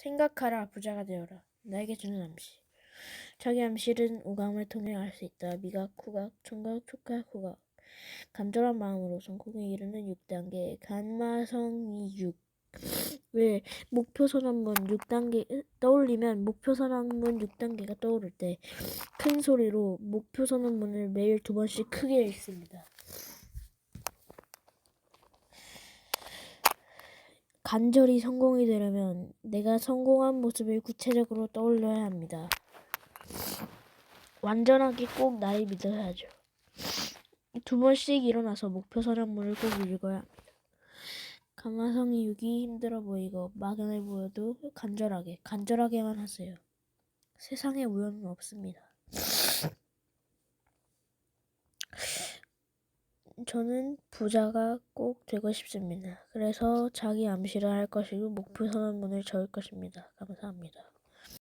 생각하라 부자가 되어라. 나에게 주는 암시. 자기 암시는 오감을 통해 알 수 있다. 미각, 후각, 청각, 촉각, 후각. 간절한 마음으로 성공에 이르는 6단계 간마성이 6. 왜 목표 선언문 6단계 떠올리면 목표 선언문 6단계가 떠오를 때 큰 소리로 목표 선언문을 매일 두 번씩 크게 읽습니다. 간절히 성공이 되려면 내가 성공한 모습을 구체적으로 떠올려야 합니다. 완전하게 꼭 나를 믿어야죠. 두 번씩 일어나서 목표 선언문을 꼭 읽어야 합니다. 감화성이 6이 힘들어 보이고 막연해 보여도 간절하게, 간절하게만 하세요. 세상에 우연은 없습니다. 저는 부자가 꼭 되고 싶습니다. 그래서 자기 암시를 할 것이고 목표 선언문을 적을 것입니다. 감사합니다.